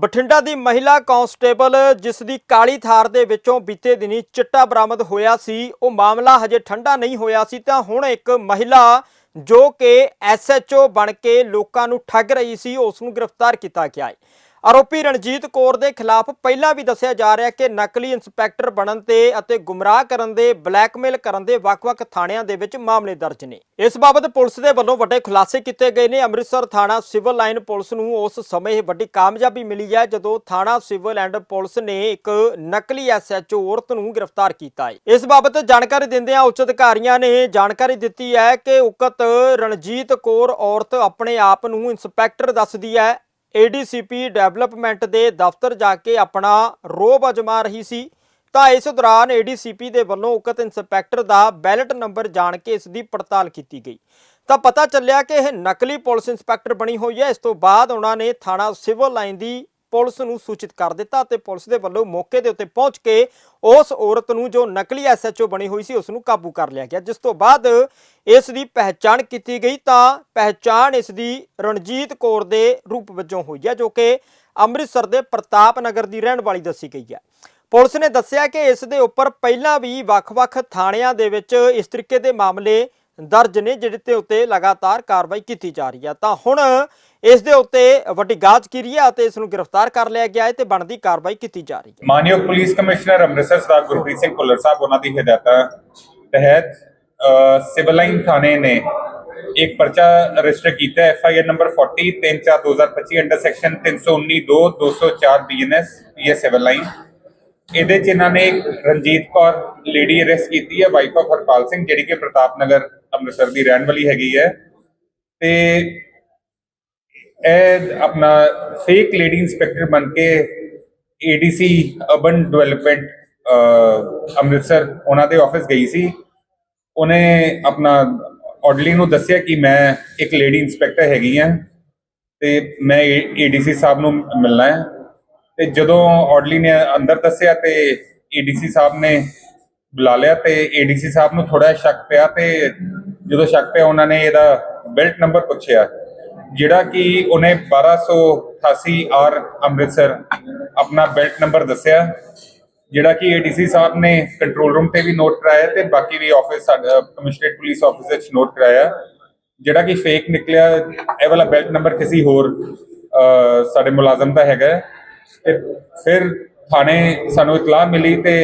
ਬਠਿੰਡਾ ਦੀ ਮਹਿਲਾ ਕਾਂਸਟੇਬਲ, ਜਿਸ ਦੀ ਕਾਲੀ ਥਾਰ ਦੇ ਵਿੱਚੋਂ ਬੀਤੇ ਦਿਨੀ ਚਿੱਟਾ ਬਰਾਮਦ ਹੋਇਆ ਸੀ, ਉਹ ਮਾਮਲਾ ਹਜੇ ਠੰਡਾ ਨਹੀਂ ਹੋਇਆ ਸੀ, ਤਾਂ ਹੁਣ ਇੱਕ ਮਹਿਲਾ ਜੋ ਕਿ ਐਸਐਚਓ ਬਣ ਕੇ ਲੋਕਾਂ ਨੂੰ ਠੱਗ ਰਹੀ ਸੀ, ਉਸ ਨੂੰ ਗ੍ਰਿਫਤਾਰ ਕੀਤਾ ਗਿਆ ਹੈ। ਆਰੋਪੀ ਰਣਜੀਤ ਕੌਰ ਦੇ ਖਿਲਾਫ ਪਹਿਲਾਂ ਵੀ ਦੱਸਿਆ ਜਾ ਰਿਹਾ ਕਿ ਨਕਲੀ ਇੰਸਪੈਕਟਰ ਬਣਨ ਤੇ ਅਤੇ ਗੁੰਮਰਾਹ ਕਰਨ ਦੇ, ਬਲੈਕਮੇਲ ਕਰਨ ਦੇ ਵੱਖ-ਵੱਖ ਥਾਣਿਆਂ ਦੇ ਵਿੱਚ ਮਾਮਲੇ ਦਰਜ ਨੇ। ਇਸ ਬਾਬਤ ਪੁਲਿਸ ਦੇ ਵੱਲੋਂ ਵੱਡੇ ਖੁਲਾਸੇ ਕੀਤੇ ਗਏ ਨੇ। ਅੰਮ੍ਰਿਤਸਰ ਥਾਣਾ ਸਿਵਲ ਲਾਈਨ ਪੁਲਿਸ ਨੂੰ ਉਸ ਸਮੇਂ ਇਹ ਵੱਡੀ ਕਾਮਯਾਬੀ ਮਿਲੀ ਹੈ, ਜਦੋਂ ਥਾਣਾ ਸਿਵਲ ਐਂਡ ਪੁਲਿਸ ਨੇ ਇੱਕ ਨਕਲੀ ਐਸਐਚਓ ਔਰਤ ਨੂੰ ਗ੍ਰਿਫਤਾਰ ਕੀਤਾ ਹੈ। ਇਸ ਬਾਬਤ ਜਾਣਕਾਰੀ ਦਿੰਦਿਆਂ ਉੱਚ ਅਧਿਕਾਰੀਆਂ ਨੇ ਜਾਣਕਾਰੀ ਦਿੱਤੀ ਹੈ ਕਿ ਉਕਤ ਰਣਜੀਤ ਕੌਰ ਔਰਤ ਆਪਣੇ ਆਪ ਨੂੰ ਇੰਸਪੈਕਟਰ ਦੱਸਦੀ ਹੈ ਏਡੀਸੀਪੀ ਡਿਵੈਲਪਮੈਂਟ ਦੇ ਦਫ਼ਤਰ ਜਾ ਕੇ ਆਪਣਾ ਰੋਬ ਅਜਮਾ ਰਹੀ ਸੀ। ਤਾਂ ਇਸ ਦੌਰਾਨ ਏਡੀਸੀਪੀ ਦੇ ਵੱਲੋਂ ਉਕਤ ਇੰਸਪੈਕਟਰ ਦਾ ਬੈਲਟ ਨੰਬਰ ਜਾਣ ਕੇ ਇਸ ਦੀ ਪੜਤਾਲ ਕੀਤੀ ਗਈ। ਤਾਂ ਪਤਾ ਚੱਲਿਆ ਕਿ ਇਹ ਨਕਲੀ ਪੁਲਿਸ ਇੰਸਪੈਕਟਰ ਬਣੀ ਹੋਈ ਹੈ। ਇਸ ਤੋਂ ਬਾਅਦ ਉਹਨਾਂ ਨੇ ਥਾਣਾ ਸਿਵਲ ਲਾਈਨ ਦੀ ਪੁਲਿਸ ਨੂੰ ਸੂਚਿਤ ਕਰ ਦਿੱਤਾ ਤੇ ਪੁਲਿਸ ਦੇ ਵੱਲੋਂ ਮੌਕੇ ਦੇ ਉੱਤੇ ਪਹੁੰਚ ਕੇ ਉਸ ਔਰਤ ਨੂੰ ਜੋ ਨਕਲੀ ਐਸਐਚਓ ਬਣੀ ਹੋਈ ਸੀ, ਉਸ ਨੂੰ ਕਾਬੂ ਕਰ ਲਿਆ ਗਿਆ। ਜਿਸ ਤੋਂ ਬਾਅਦ ਇਸ ਦੀ ਪਹਿਚਾਣ ਕੀਤੀ ਗਈ ਤਾਂ ਪਹਿਚਾਣ ਇਸ ਦੀ ਰਣਜੀਤ ਕੌਰ ਦੇ ਰੂਪ ਵਜੋਂ ਹੋਈ ਹੈ, ਜੋ ਕਿ ਅੰਮ੍ਰਿਤਸਰ ਦੇ ਪ੍ਰਤਾਪ ਨਗਰ ਦੀ ਰਹਿਣ ਵਾਲੀ ਦੱਸੀ ਗਈ ਹੈ। ਪੁਲਿਸ ਨੇ ਦੱਸਿਆ ਕਿ ਇਸ ਦੇ ਉੱਪਰ ਪਹਿਲਾਂ ਵੀ ਵੱਖ-ਵੱਖ ਥਾਣਿਆਂ ਦੇ ਵਿੱਚ ਇਸ ਤਰੀਕੇ ਦੇ ਮਾਮਲੇ ਦਰਜ ਨੇ ਜਿਹੜੇ ਤੇ ਉੱਤੇ ਲਗਾਤਾਰ ਕਾਰਵਾਈ ਕੀਤੀ ਜਾ ਰਹੀ ਹੈ ਤਾਂ ਹੁਣ ਇਸ ਦੇ ਉੱਤੇ ਵੱਡੀ ਜਾਂਚਕਿਰੀ ਹੈ ਅਤੇ ਇਸ ਨੂੰ ਗ੍ਰਿਫਤਾਰ ਕਰ ਲਿਆ ਗਿਆ ਹੈ ਤੇ ਬਣਦੀ ਕਾਰਵਾਈ ਕੀਤੀ ਜਾ ਰਹੀ ਹੈ। ਮਾਨਯੋਗ ਪੁਲਿਸ ਕਮਿਸ਼ਨਰ ਅੰਮ੍ਰਿਤਸਰ ਸਰਦਾਰ ਗੁਰਪ੍ਰੀਤ ਸਿੰਘ ਭੁੱਲਰ ਸਾਹਿਬ, ਉਹਨਾਂ ਦੀ ਹਦਾਇਤਾਂ ਤਹਿਤ ਸਿਵਲ ਲਾਈਨ ਥਾਣੇ ਨੇ ਇੱਕ ਪਰਚਾ ਰਜਿਸਟਰ ਕੀਤਾ ਹੈ FIR number 40 3/4/2025 under section 319 2 204 BNS PS civil line. ਇਹਦੇ ਚ ਇਹਨਾਂ ਨੇ ਰਣਜੀਤ ਕੌਰ ਲੇਡੀ ਅਰੈਸਟ ਕੀਤੀ ਹੈ ਵਾਈਫ ਆਫ ਹਰਪਾਲ ਸਿੰਘ, ਜਿਹੜੀ ਕਿ ਪ੍ਰਤਾਪ ਨਗਰ ਅੰਮ੍ਰਿਤਸਰ ਦੀ ਰਹਿਣ ਵਾਲੀ ਹੈਗੀ ਹੈ। ਤੇ ਇਹ ਆਪਣਾ ਫੇਕ ਲੇਡੀ ਇੰਸਪੈਕਟਰ ਬਣ ਕੇ ਏਡੀਸੀ ਅਰਬਨ ਡਿਵੈਲਪਮੈਂਟ ਅੰਮ੍ਰਿਤਸਰ ਉਹਨਾਂ ਦੇ ਆਫਿਸ ਗਈ ਸੀ। ਉਹਨੇ ਆਪਣਾ ਆਰਡਰਲੀ ਨੂੰ ਦੱਸਿਆ ਕਿ ਮੈਂ ਇੱਕ ਲੇਡੀ ਇੰਸਪੈਕਟਰ ਹੈਗੀ ਆ ਤੇ ਮੈਂ ਏਡੀਸੀ ਸਾਹਿਬ ਨੂੰ ਮਿਲਣਾ ਹੈ। ਤੇ ਜਦੋਂ ਆਰਡਰਲੀ ਨੇ ਅੰਦਰ ਦੱਸਿਆ ਤੇ ਏਡੀਸੀ ਸਾਹਿਬ ਨੇ ਬੁਲਾ ਲਿਆ ਤੇ ਏਡੀਸੀ ਸਾਹਿਬ ਨੂੰ ਥੋੜਾ ਸ਼ੱਕ ਪਿਆ ਤੇ ਜਦੋਂ ਸ਼ੱਕ ਪਿਆ ਉਹਨਾਂ ਨੇ ਇਹਦਾ ਬੈਲਟ ਨੰਬਰ ਪੁੱਛਿਆ, ਜਿਹੜਾ ਕਿ ਉਹਨੇ 1288 ਆਰ ਅੰਮ੍ਰਿਤਸਰ ਆਪਣਾ ਬੈਲਟ ਨੰਬਰ ਦੱਸਿਆ, ਜਿਹੜਾ ਕਿ ਏਡੀਸੀ ਸਾਹਿਬ ਨੇ ਕੰਟਰੋਲ ਰੂਮ ਤੇ ਵੀ ਨੋਟ ਕਰਾਇਆ ਤੇ ਬਾਕੀ ਵੀ ਆਫਿਸ ਸਾਡਾ, ਕਮਿਸ਼ਨਰੇਟ ਪੁਲਿਸ ਆਫਿਸ ਵਿੱਚ ਨੋਟ ਕਰਾਇਆ, ਜਿਹੜਾ ਕਿ ਫੇਕ ਨਿਕਲਿਆ, ਇਹ ਵਾਲਾ ਬੈਲਟ ਨੰਬਰ ਕਿਸੇ ਹੋਰ ਸਾਡੇ ਮੁਲਾਜ਼ਮ ਦਾ ਹੈਗਾ ਤੇ ਫਿਰ ਥਾਣੇ ਸਾਨੂੰ ਇਤਲਾਹ ਮਿਲੀ ਤੇ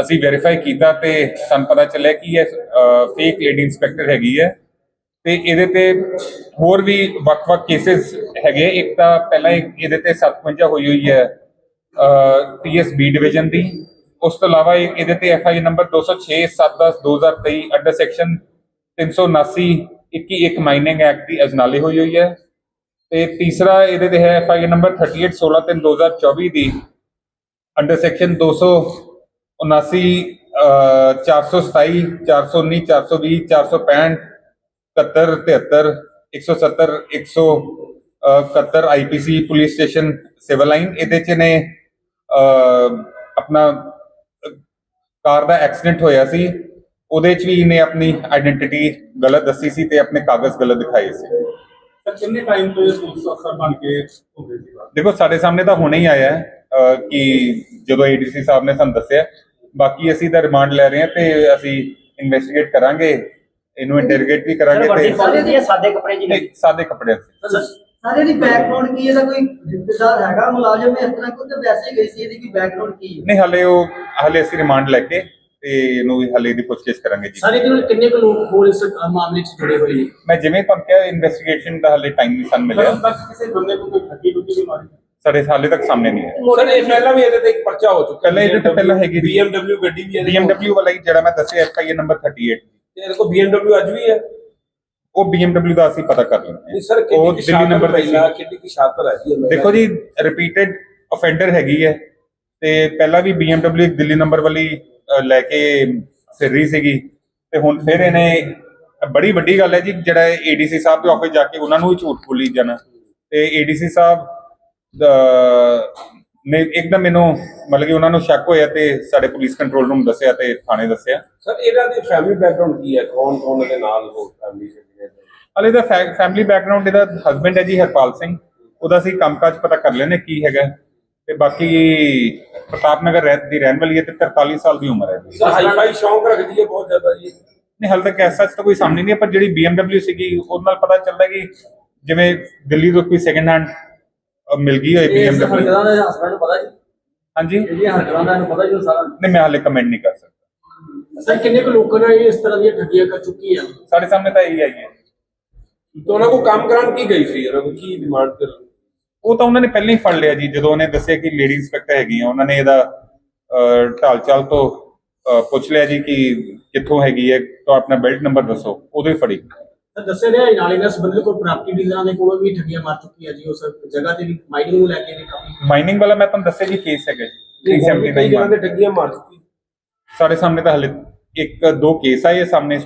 ਅਸੀਂ ਵੈਰੀਫਾਈ ਕੀਤਾ ਤੇ ਸਾਨੂੰ ਪਤਾ ਚੱਲਿਆ ਕਿ ਇਹ ਫੇਕ ਲੇਡੀ ਇੰਸਪੈਕਟਰ ਹੈਗੀ ਹੈ। ਤੇ ਇਹਦੇ ਤੇ ਹੋਰ ਵੀ ਵੱਖ-ਵੱਖ ਕੇਸਿਸ ਹੈਗੇ ਇੱਕ ਤਾਂ ਪਹਿਲਾਂ ਇਹਦੇ ਤੇ 57 ਹੋਈ ਹੋਈ ਹੈ ਪੀਐਸਬੀ ਡਿਵੀਜ਼ਨ ਦੀ। ਉਸ ਤੋਂ ਇਲਾਵਾ ਇਹ- ਇਹਦੇ ਤੇ F I number 206 710 2023 under section 379 21 mining act ਦੀ ਅਜਨਾਲੀ ਹੋਈ ਹੋਈ ਹੈ। ਤੇ ਤੀਸਰਾ ਇਹਦੇ ਤੇ ਹੈ ਐਫਆਈ ਨੰਬਰ 38 16 3 2024 ਦੀ। Under section 279 427 419 420 465 71 73 170 171 IPC police station civil line ਇਹਦੇ ਚ ਨੇ ਆਪਣਾ, ਕਾਰ ਦਾ ਐਕਸੀਡੈਂਟ ਹੋਇਆ ਸੀ। ਉਹਦੇ ਚ ਵੀ ਇਹਨੇ ਆਪਣੀ ਆਇਡੈਂਟੀਟੀ ਗਲਤ ਦੱਸੀ ਸੀ ਤੇ ਆਪਣੇ ਕਾਗਜ਼ ਗਲਤ ਦਿਖਾਏ ਸੀ। ਸਰ ਕਿੰਨੇ ਟਾਈਮ ਤੋਂ ਇਹ ਪੁਲਿਸ ਅਫਸਰ ਬਣ ਕੇ ਹੁੰਦੇ ਸੀ? ਦੇਖੋ ਸਾਡੇ ਸਾਹਮਣੇ ਤਾਂ ਹੁਣੇ ਹੀ ਆਇਆ ਹੈ ਅਹ, ਕਿ ਜਦੋਂ ਏਡੀਸੀ ਸਾਹਿਬ ਨੇ ਸਾਨੂੰ ਦੱਸਿਆ ਬਾਕੀ ਅਸੀਂ ਤਾਂ ਰਿਮਾਂਡ ਲੈ ਰਹੇ ਹਾਂ ਤੇ ਅਸੀਂ ਇਨਵੈਸਟੀਗੇਟ ਕਰਾਂਗੇ ਇਹਨੂੰ ਇੰਟਰੋਗੇਟ ਵੀ ਕਰਾਂਗੇ ਤੇ ਸਾਰੇ ਦੀ ਸਾਦੇ ਕੱਪੜੇ ਜੀ ਨਹੀਂ, ਸਾਦੇ ਕੱਪੜਿਆਂ 'ਚ ਸਾਰੇ ਦੀ ਬੈਕਗ੍ਰਾਉਂਡ ਕੀ ਇਹਦਾ ਕੋਈ ਰਿਸ਼ਤੇਦਾਰ ਹੈਗਾ? ਮੁਲਾਜ਼ਮ ਇਸ ਤਰ੍ਹਾਂ ਕੋਈ ਤੇ ਵੈਸੇ ਹੀ ਗਈ ਸੀ ਇਹਦੀ ਕੀ ਬੈਕਗ੍ਰਾਉਂਡ ਕੀ ਹੈ? ਨਹੀਂ ਹਲੇ ਉਹ ਹਲੇ ਅਸੀਂ ਰਿਮਾਂਡ ਲੈ ਕੇ ਤੇ ਇਹਨੂੰ ਹਲੇ ਦੀ ਪੁੱਛਗਿੱਛ ਕਰਾਂਗੇ ਜੀ। ਸਾਰੇ ਕਿੰਨੇ ਕਿੰਨੇ ਕੁ ਲੋਕ ਹੋਰ ਇਸ ਮਾਮਲੇ 'ਚ ਜੁੜੇ ਹੋਏ ਨੇ? ਮੈਂ ਜਿਵੇਂ ਤੁਹਾਨੂੰ ਕਿਹਾ ਇਨਵੈਸਟੀਗੇਸ਼ਨ ਦਾ ਹਲੇ ਟਾਈਮ ਨਹੀਂ ਸਾਨੂੰ ਮਿਲਿਆ। ਤੱਕ ਕਿਸੇ ਬੰਦੇ ਨੂੰ ਕੋਈ ਠੱਗੀ ਟੁੱਗੀ ਵੀ ਮਾਰੀ? ਸਾਡੇ ਹਾਲੇ ਤੱਕ ਸਾਹਮਣੇ ਨਹੀਂ ਹੈ ਸਰ ਇਹ ਪਹਿਲਾਂ ਵੀ ਇਹਦੇ ਤੇ ਇੱਕ ਪਰਚਾ ਹੋ ਚੁੱਕਾ ਪਹਿਲਾਂ ਇਹਦੇ ਤੋਂ ਪਹਿਲਾਂ ਹੈਗੀ ਸੀ। BMW ਗੱਡੀ ਵੀ ਇਹਦੇ BMW ਵਾਲਾ ਹੀ ਜਿਹੜਾ ਮੈਂ ਦੱਸਿਆ ਐਫਆਈਆਰ ਨੰਬਰ 38 ਤੇ ਇਹਦੇ ਕੋਲ BMW ਅੱਜ ਵੀ ਹੈ? ਉਹ BMW ਦਾ ਅਸੀਂ ਪਤਾ ਕਰ ਲੈਂਦੇ ਨਹੀਂ ਸਰ ਉਹ ਕਿੰਨੀ ਦਿੱਲੀ ਨੰਬਰ ਤੇ। ਕਿੰਨੀ ਕੀ ਸ਼ਾਤਰ ਹੈ ਜੀ। ਦੇਖੋ ਜੀ ਰਿਪੀਟਡ ਅਫੈਂਡਰ ਹੈਗੀ ਹੈ। ਤੇ ਪਹਿਲਾਂ ਵੀ BMW ਇੱਕ ਦਿੱਲੀ ਨੰਬਰ ਵਾਲੀ ਲੈ ਕੇ ਫਿਰ ਰਹੀ ਸੀਗੀ। ਤੇ ਹੁਣ ਫਿਰ ਇਹਨੇ ਬੜੀ ਵੱਡੀ ਗੱਲ ਹੈ ਜੀ ਜਿਹੜਾ ਏਡੀਸੀ ਸਾਹਿਬ ਦੇ ਆਫਿਸ ਜਾ ਕੇ ਉਹਨਾਂ ਨੂੰ ਹੀ ਝੂਠ ਬੋਲੀ ਜਾਣਾ। ਤੇ ਏਡੀਸੀ ਸਾਹਿਬ ਨੇ ਇੱਕਦਮ ਮੈਨੂੰ ਮਤਲਬ ਕਿ ਉਹਨਾਂ ਨੂੰ ਸ਼ੱਕ ਹੋਇਆ ਤੇ ਸਾਡੇ ਪੁਲਿਸ ਕੰਟਰੋਲ ਰੂਮ ਦੱਸਿਆ ਤੇ ਥਾਣੇ ਦੱਸਿਆ। ਸਰ ਇਹਨਾਂ ਦੀ ਫੈਮਿਲੀ ਬੈਕਗ੍ਰਾਉਂਡ ਕੀ ਹੈ? ਕੌਣ ਕੌਣ ਇਹਦੇ ਨਾਲ ਹੋ ਫੈਮਿਲੀ ਨੇ? ਹਲੇ ਦਾ ਫੈਮਿਲੀ ਬੈਕਗ੍ਰਾਉਂਡ ਇਹਦਾ ਹਸਬੰਡ ਹੈ ਜੀ ਹਰਪਾਲ ਸਿੰਘ। ਉਹਦਾ ਅਸੀਂ ਕੰਮਕਾਜ ਪਤਾ ਕਰ ਲੈਨੇ ਕੀ ਹੈਗਾ। ਤੇ ਬਾਕੀ ਪ੍ਰਤਾਪ ਨਗਰ ਰਹਿ- ਦੀ ਰਹਿਣ ਵਾਲੀ ਹੈ ਤੇ 43 ਸਾਲ ਦੀ ਉਮਰ ਹੈ ਜੀ। ਸਰ ਹਾਈ ਫਾਈ ਸ਼ੌਂਕ ਰੱਖਦੀ ਹੈ ਬਹੁਤ ਜ਼ਿਆਦਾ ਜੀ। ਨਹੀਂ ਹਾਲੇ ਤੱਕ ਐਸਾ ਤਾਂ ਕੋਈ ਸਾਹਮਣੇ ਨਹੀਂ ਹੈ ਪਰ ਜਿਹੜੀ BMW ਸੀਗੀ ਉਹਦੇ ਨਾਲ ਪਤਾ ਚੱਲਦਾ ਕਿ ਜਿਵੇਂ ਦਿੱਲੀ ਤੋਂ ਕੋਈ ਸੈਕਿੰਡ ਹੈਂਡ ਮਿਲ ਗਈ ਹੋਏ BMW ਹਰਕਤਾਂ ਦਾ ਹਸਬੰਡ ਨੂੰ ਪਤਾ ਜੀ? ਹਾਂਜੀ? ਨਹੀਂ ਜਿਹੜੀਆਂ ਹਰਕਤਾਂ ਦਾ ਇਹਨੂੰ ਪਤਾ ਜੀ ਉਹ ਸਾਰਾ? ਮੈਂ ਹਾਲੇ ਕਮੈਂਟ ਨਹੀਂ ਕਰ ਸਕਦਾ। ਸਰ ਕਿੰਨੇ ਕੁ ਲੋਕਾਂ ਨੇ ਇਸ ਤਰ੍ਹਾਂ ਦੀਆਂ ਠੱਗੀਆਂ ਕਰ ਚੁੱਕੀ ਆ ਸਾਡੇ ਸਾਹਮਣੇ ਤਾਂ ਇਹੀ ਆਈ ਹੈ। ਤਾਂ ਉਹਨਾਂ ਕੋ ਕੰਮ ਕਰਾਉਣ ਕੀ ਗਈ ਸੀ? ਉਹਨਾਂ ਕੋ ਕੀ ਡਿਮਾਂਡ ਕਰ ਉਹ ਤਾਂ ਉਹਨਾਂ ਨੇ ਪਹਿਲਾਂ ਹੀ ਫੜ ਲਿਆ ਜੀ ਜਦੋਂ ਉਹਨੇ ਦੱਸਿਆ ਕਿ ਲੇਡੀ ਇੰਸਪੈਕਟਰ ਹੈਗੀ ਆ ਉਹਨਾਂ ਨੇ ਇਹਦਾ ਅਹ, ਢਾਲ ਚਾਲ ਤੋਂ ਪੁੱਛ ਲਿਆ ਜੀ ਕਿ ਕਿੱਥੋਂ ਹੈਗੀ ਹੈ ਤਾਂ ਆਪਣਾ ਬੈਲਟ ਨੰਬਰ ਦੱਸੋ ਉਦੋਂ ਹੀ ਫੜੀ। ਤਾਂ ਦੱਸਿਆ ਰਿਹਾ ਨਾਲੇ ਨਾਲ ਸੰਬੰਧਿਤ ਕੋਈ ਪ੍ਰਾਪਰਟੀ ਡੀਲਰਾਂ ਦੇ ਕੋਲੋਂ ਵੀ ਠੱਗੀਆਂ ਮਾਰ ਚੁੱਕੀ ਆ ਜੀ ਉਸ ਜਗ੍ਹਾ ਤੇ ਵੀ ਮਾਈਨਿੰਗ ਨੂੰ ਲੈ ਕੇ ਵੀ ਕਾਫੀ ਮਾਈਨਿੰਗ ਵਾਲਾ ਮੈਂ ਤੁਹਾਨੂੰ ਦੱਸਿਆ ਜੀ ਕੇਸ ਹੈਗਾ ਜੀ ਕਈ 379 ਜਗ੍ਹਾ ਤੇ ਠੱਗੀਆਂ ਮਾਰ ਚੁੱਕੀ। ਸਾਡੇ ਸਾਹਮਣੇ ਤਾਂ ਹਲੇ ਇੱਕ ਦੋ ਕੇਸ ਆਏ ਆ ਸਾਹਮਣੇ